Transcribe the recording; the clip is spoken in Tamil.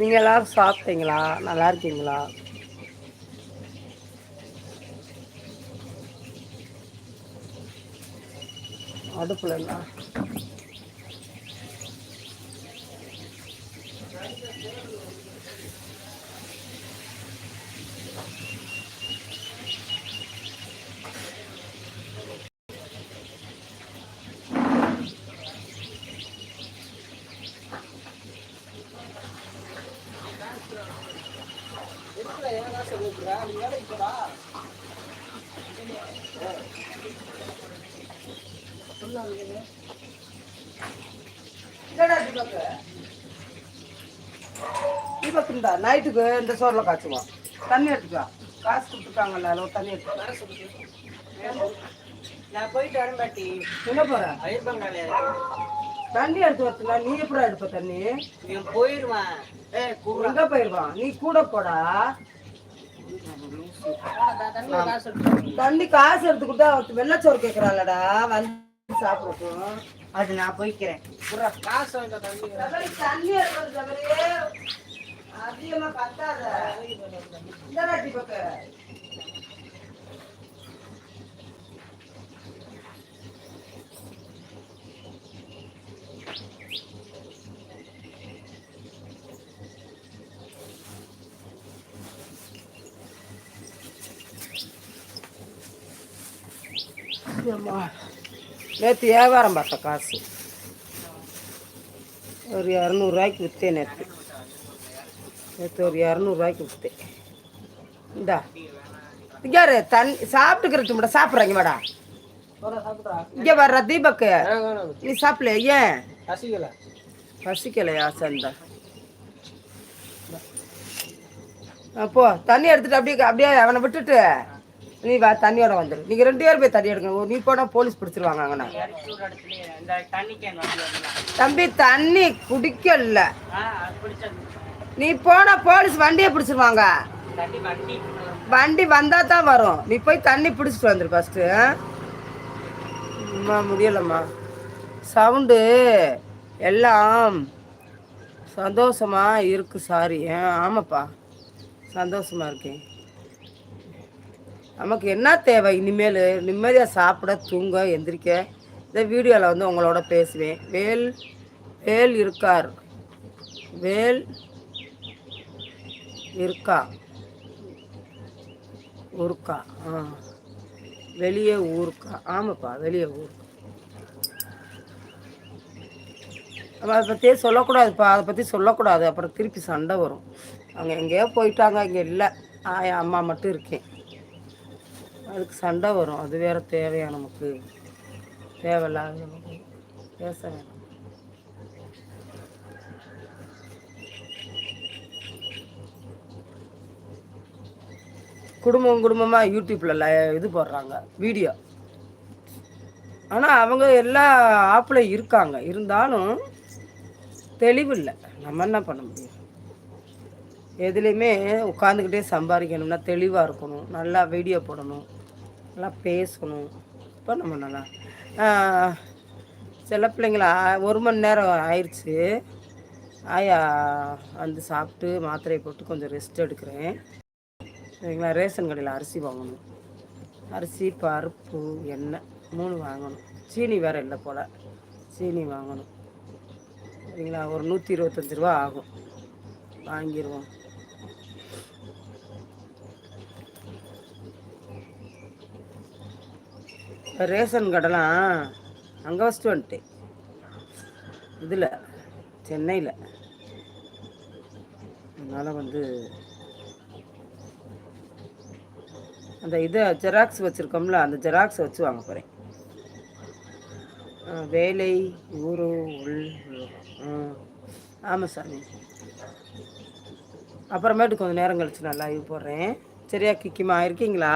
நீங்கள் எல்லோரும் சாப்பிட்டீங்களா? நல்லா இருக்கீங்களா? அடுப்புலண்ணா தீபக்குண்டா நைட்டுக்கு இந்த சோறில் காய்ச்சுவோம். தண்ணி எடுத்துக்கோ காசு கொடுத்துருக்காங்கல்ல அளவு தண்ணி எடுத்துக்கோ நான் போயிட்டு வரேன் பாட்டி. என்ன போகிறேன் ஐயப்பங்காலே தண்ணி எடுத்து வரத்துனா நீ எப்படி எடுப்ப தண்ணி? கூட எங்க போயிருவான் நீ கூட போடா. தண்ணி காசு எடுத்து கொடுத்தா வெள்ளச்சோறு கேக்குறாளடா. வந்து சாப்பிடட்டும். அது நான் போய்க்கிறேன். காசு தண்ணி. அதிகமா டிபக்கு. நேற்று வியாபாரம் பார்த்த காசு. ஒரு இரநூறுவாய்க்கு விற்றேன் நேற்று நேற்று ஒரு இரநூறுவாய்க்கு விற்றேன் இந்தா. இங்கே தண்ணி சாப்பிட்டுக்கிறது மேடம் சாப்பிட்றாங்க மேடம் இங்கே வர்ற தீபக்கு. நீ சாப்பிடல ஏன்? ரசிக்கல பசிக்கலையா சந்தா? அப்போ தண்ணி எடுத்துட்டு அப்படியே அப்படியே அவனை விட்டுட்டு. நீ வா தண்ணியோட வந்துடு நீங்கள் ரெண்டு பேரும் போய் தண்ணி எடுங்க. நீ போனால் போலீஸ் பிடிச்சிருவாங்க அங்கண்ணா தம்பி தண்ணி குடிக்கல. நீ போனா போலீஸ் வண்டியை பிடிச்சிருவாங்க. வண்டி. வண்டி வந்தா தான் வரும். நீ போய் தண்ணி பிடிச்சிட்டு வந்துரு ஃபஸ்ட்டு அம்மா முடியலம்மா. சவுண்டு எல்லாம் சந்தோஷமா இருக்கு சாரி. ஆமாப்பா. சந்தோஷமா இருக்கேன். நமக்கு என்ன தேவை? இனிமேல் நிம்மதியாக சாப்பிட தூங்க எந்திரிக்க. இந்த வீடியோவில் வந்து உங்களோட பேசுவேன். வேல் வேல் இருக்கார். வேல் இருக்கா? ஊருக்கா? ஆ. வெளியே ஊருக்கா? ஆமாப்பா வெளியே ஊருக்கா. நம்ம அதை பற்றியே சொல்லக்கூடாதுப்பா. அதை பற்றி சொல்லக்கூடாது. அப்புறம் திருப்பி சண்டை வரும். அவங்க எங்கேயோ போயிட்டாங்க. இங்கே இல்லை. ஆயா அம்மா மட்டும் இருக்கேன். அதுக்கு சண்டை வரும். அது வேறு தேவையா நமக்கு. தேவையில்லாத நமக்கு. பேச வேணாம். குடும்பம் குடும்பமாக யூடியூப்பில் இது போடுறாங்க. வீடியோ. ஆனால் அவங்க எல்லா ஆப்பில் இருக்காங்க. இருந்தாலும் தெளிவில்லை நம்ம என்ன பண்ண முடியும்? எதுலேயுமே உட்காந்துக்கிட்டே சம்பாதிக்கணும்னா தெளிவாக இருக்கணும். நல்லா வீடியோ போடணும். நல்லா பேசணும். இப்போ நம்ம நல்லா சில பிள்ளைங்களா ஒரு மணி நேரம் ஆயிடுச்சு ஆயா வந்து சாப்பிட்டு மாத்திரையை போட்டு கொஞ்சம் ரெஸ்ட் எடுக்கிறேன். சரிங்களா? ரேஷன் கடையில் அரிசி வாங்கணும். அரிசி பருப்பு எண்ணெய் மூணு வாங்கணும். சீனி வேறு இல்லை போல். சீனி வாங்கணும். சரிங்களா? ஒரு நூற்றி இருபத்தஞ்சி ரூபா ஆகும். வாங்கிடுவோம் ரேஷன் கடைலாம் அங்கே வச்சுட்டு வந்துட்டேன் இதில் சென்னையில். அதனால் வந்து அந்த இதை ஜெராக்ஸ் வச்சுருக்கோம்ல அந்த ஜெராக்ஸ் வச்சு வாங்க போகிறேன் வேலை ஊரு உள் ஆமாம் சாமி. அப்புறமேட்டு கொஞ்சம் நேரம் கழிச்சு நான் லைவ் போடுறேன். சரியா கிக்கிமா இருக்கீங்களா?